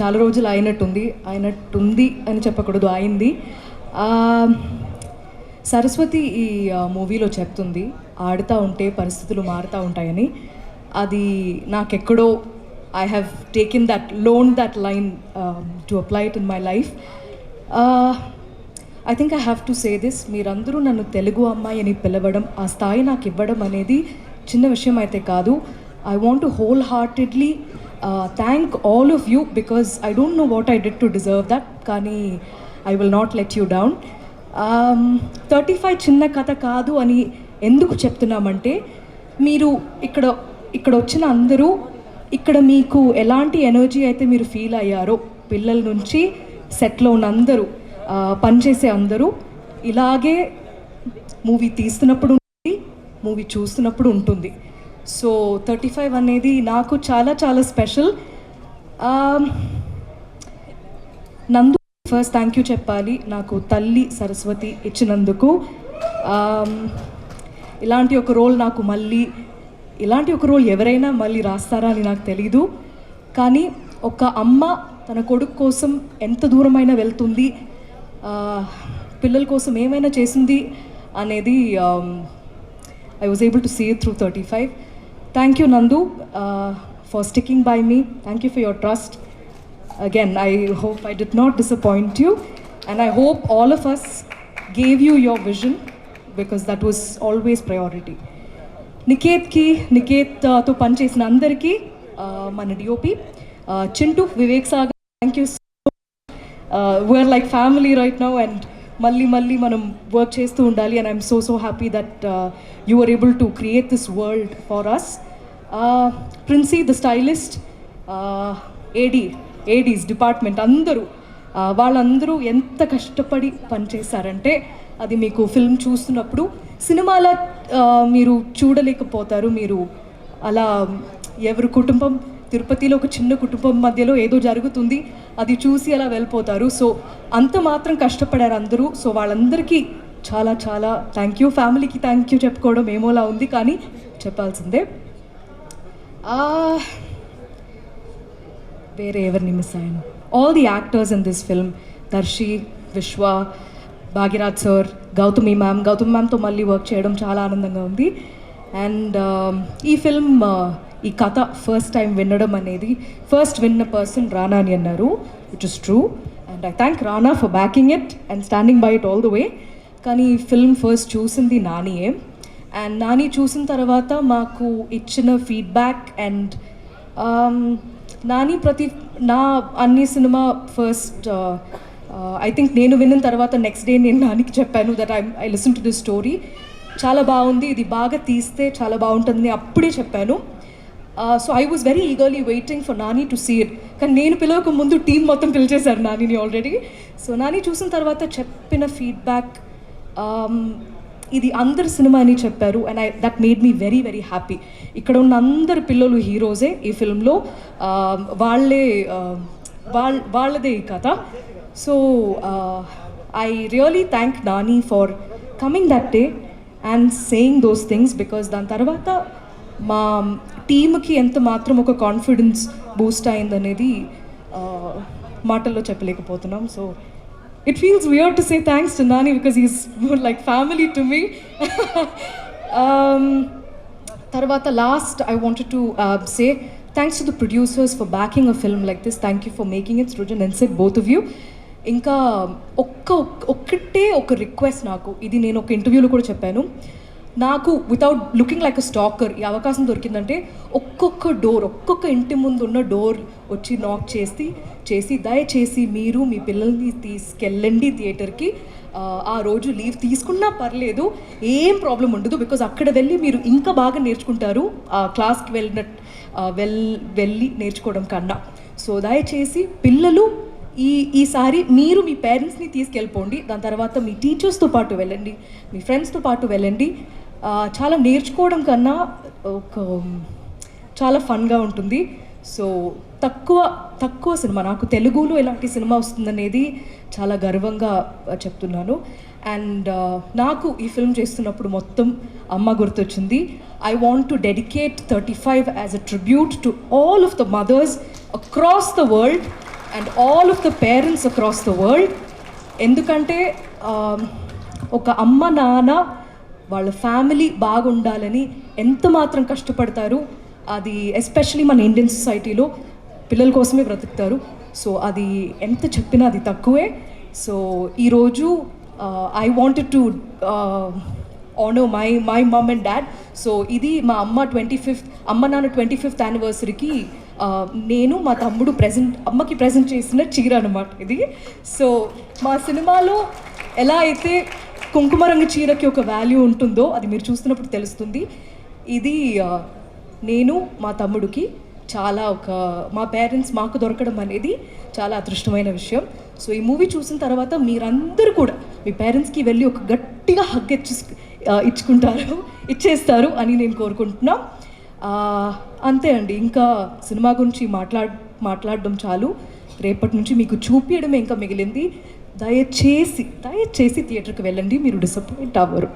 చాలా రోజులు అయినట్టుంది అయినట్టుంది అని చెప్పకూడదు అయింది. సరస్వతి ఈ మూవీలో చెప్తుంది ఆడుతూ ఉంటే పరిస్థితులు మారుతూ ఉంటాయని. అది నాకెక్కడో I have taken that loan that line to apply it in my life I think I have to say this మీరందరూ నన్ను తెలుగు అమ్మాయి అని పిలవడం ఆ స్థాయి నాకు ఇవ్వడం అనేది చిన్న విషయం అయితే కాదు. I want to whole heartedly thank all of you because I don't know what I did to deserve that కానీ I will not let you down thirty five చిన్న కథ కాదు అని ఎందుకు చెప్తున్నామంటే మీరు ఇక్కడ ఇక్కడ వచ్చిన అందరూ ఇక్కడ మీకు ఎలాంటి ఎనర్జీ అయితే మీరు ఫీల్ అయ్యారో పిల్లల నుంచి సెట్లో ఉన్న అందరూ పనిచేసే అందరూ ఇలాగే మూవీ తీస్తున్నప్పుడు ఉంటుంది మూవీ చూస్తున్నప్పుడు ఉంటుంది. సో థర్టీ ఫైవ్ అనేది నాకు చాలా చాలా స్పెషల్. నందు ఫస్ట్ థ్యాంక్ యూ చెప్పాలి. నాకు తల్లి సరస్వతి ఇచ్చినందుకు. ఇలాంటి ఒక రోల్ నాకు మళ్ళీ ఇలాంటి ఒక రోల్ ఎవరైనా మళ్ళీ రాస్తారా అని నాకు తెలీదు. కానీ ఒక అమ్మ తన కొడుకు కోసం ఎంత దూరమైనా వెళ్తుంది పిల్లల కోసం ఏమైనా చేసింది అనేది I was able to see through thirty five thank you Nandu for sticking by me thank you for your trust again i hope i did not disappoint you and i hope all of us gave you your vision because that was always priority నికేత్కి నికేత్తో పనిచేసిన అందరికీ ఆ, మన DOP Chintu Vivek Sagar thank you we're like family right now and మళ్ళీ మళ్ళీ మనం work చేస్తూ ఉండాలి. And I'm so so happy that you are able to create this world for us Princy the stylist AD ADs department అందరూ uh, వాళ్ళందరూ ఎంత కష్టపడి పనిచేశారంటే అది మీకు ఫిల్మ్ చూస్తున్నప్పుడు సినిమాలో uh, మీరు చూడలేకపోతారు. మీరు అలా ఎవరి కుటుంబం తిరుపతిలో ఒక చిన్న కుటుంబం మధ్యలో ఏదో జరుగుతుంది. అది చూసి అలా వెళ్ళిపోతారు. సో అంత మాత్రం కష్టపడారు అందరూ. సో వాళ్ళందరికీ చాలా చాలా థ్యాంక్ యూ ఫ్యామిలీకి థ్యాంక్ యూ చెప్పుకోవడం ఏమోలా ఉంది కానీ చెప్పాల్సిందే. వేరే ఎవరిని మిస్ అయ్యాను. All the actors in this film Darshi Vishwa Bhagyaraj sir Gautami ma'am Gautami మ్యామ్తో మళ్ళీ వర్క్ చేయడం చాలా ఆనందంగా ఉంది. అండ్ um, ఈ ఫిల్మ్ uh, ఈ కథ ఫస్ట్ టైం వినడం అనేది ఫస్ట్ విన్న పర్సన్ రానా అని అన్నారు which is true and I thank Rana for backing it and standing by it all the way కానీ ఈ ఫిల్మ్ ఫస్ట్ చూసింది నానియే. అండ్ నాని చూసిన తర్వాత మాకు ఇచ్చిన ఫీడ్బ్యాక్ అండ్ um, నాని ప్రతి నా అన్ని సినిమా ఫస్ట్ ఐ థింక్ నేను విన్న తర్వాత నెక్స్ట్ డే నేను నానికి చెప్పాను that I I listen to this story చాలా బాగుంది ఇది బాగా తీస్తే చాలా బాగుంటుంది అప్పుడే చెప్పాను. So I was very eagerly waiting for Nani to see it కానీ నేను పిలవక ముందు టీం మొత్తం పిలిచేశారు నానిని ఆల్రెడీ సో నాని చూసిన తర్వాత చెప్పిన ఫీడ్బ్యాక్ um, ఇది అందరి సినిమా అని చెప్పారు and I that made me very very happy ఇక్కడ ఉన్న అందరు పిల్లలు హీరోసే ఈ ఫిల్మ్లో. వాళ్ళే వాళ్ళ వాళ్ళదే ఈ కథ. So I really thank Nani for coming that day and saying those things because దాని తర్వాత మా టీమ్కి ఎంత మాత్రం ఒక కాన్ఫిడెన్స్ బూస్ట్ అయింది అనేది మాటల్లో చెప్పలేకపోతున్నాం. So it feels weird to say thanks to Nani because is like family to me తర్వాత last I wanted to say thanks to the producers for backing a film like this thank you for making it's రుజన్ ఎన్సెట్ both of you ఇంకా ఒక్క ఒక్కటే ఒక request నాకు. ఇది నేను ఒక ఇంటర్వ్యూలో కూడా చెప్పాను. నాకు without looking like a stalker ఈ అవకాశం దొరికిందంటే ఒక్కొక్క డోర్ ఒక్కొక్క ఇంటి ముందు ఉన్న డోర్ వచ్చి నాక్ చేసి చేసి దయచేసి మీరు మీ పిల్లల్ని తీసుకెళ్ళండి థియేటర్కి ఆ, రోజు లీవ్ తీసుకున్నా పర్లేదు. ఏం ప్రాబ్లం ఉండదు బికాజ్ అక్కడ వెళ్ళి మీరు ఇంకా బాగా నేర్చుకుంటారు. ఆ క్లాస్కి వెళ్ళిన వెల్ వెళ్ళి నేర్చుకోవడం కన్నా. సో దయచేసి పిల్లలు ఈ ఈసారి మీరు మీ పేరెంట్స్ని తీసుకెళ్ళిపోండి. దాని తర్వాత మీ టీచర్స్తో పాటు వెళ్ళండి. మీ ఫ్రెండ్స్తో పాటు వెళ్ళండి. చాలా నేర్చుకోవడం కన్నా ఒక చాలా ఫన్గా ఉంటుంది. సో తక్కువ తక్కువ సినిమా నాకు తెలుగులో ఎలాంటి సినిమా వస్తుందనేది చాలా గర్వంగా చెప్తున్నాను. అండ్ నాకు ఈ ఫిల్మ్ చేస్తున్నప్పుడు మొత్తం అమ్మ గుర్తొచ్చింది. I want to dedicate thirty five as a tribute to all of the mothers across the world and all of the parents across the world ఎందుకంటే ఒక అమ్మ నాన్న వాళ్ళ ఫ్యామిలీ బాగుండాలని ఎంత మాత్రం కష్టపడతారు అది ఎస్పెషలీ మన ఇండియన్ సొసైటీలో పిల్లల కోసమే బ్రతుకుతారు. సో అది ఎంత చెప్పినా అది తక్కువే. సో ఈరోజు I wanted to honour my my mom and dad so ఇది మా అమ్మ ట్వంటీ ఫిఫ్త్ అమ్మ నాన్న ట్వంటీ ఫిఫ్త్ యానివర్సరీకి నేను మా తమ్ముడు ప్రజెంట్ అమ్మకి ప్రజెంట్ చేసిన చీర అనమాట ఇది. సో మా సినిమాలో ఎలా అయితే కుంకుమ రంగు చీరకి ఒక వాల్యూ ఉంటుందో అది మీరు చూస్తున్నప్పుడు తెలుస్తుంది. ఇది నేను మా తమ్ముడికి చాలా ఒక మా పేరెంట్స్ మాకు దొరకడం అనేది చాలా అదృష్టమైన విషయం. సో ఈ మూవీ చూసిన తర్వాత మీరందరూ కూడా మీ పేరెంట్స్కి వెళ్ళి ఒక గట్టిగా హగ్ ఇచ్చి ఇచ్చుకుంటారు ఇచ్చేస్తారు అని నేను కోరుకుంటున్నాను అంతే అండి. ఇంకా సినిమా గురించి మాట్లాడ్ మాట్లాడడం చాలు. రేపటి నుంచి మీకు చూపించడమే ఇంకా మిగిలింది. దయచేసి దయచేసి థియేటర్కి వెళ్ళండి. మీరు డిసప్పాయింట్ అవ్వరు.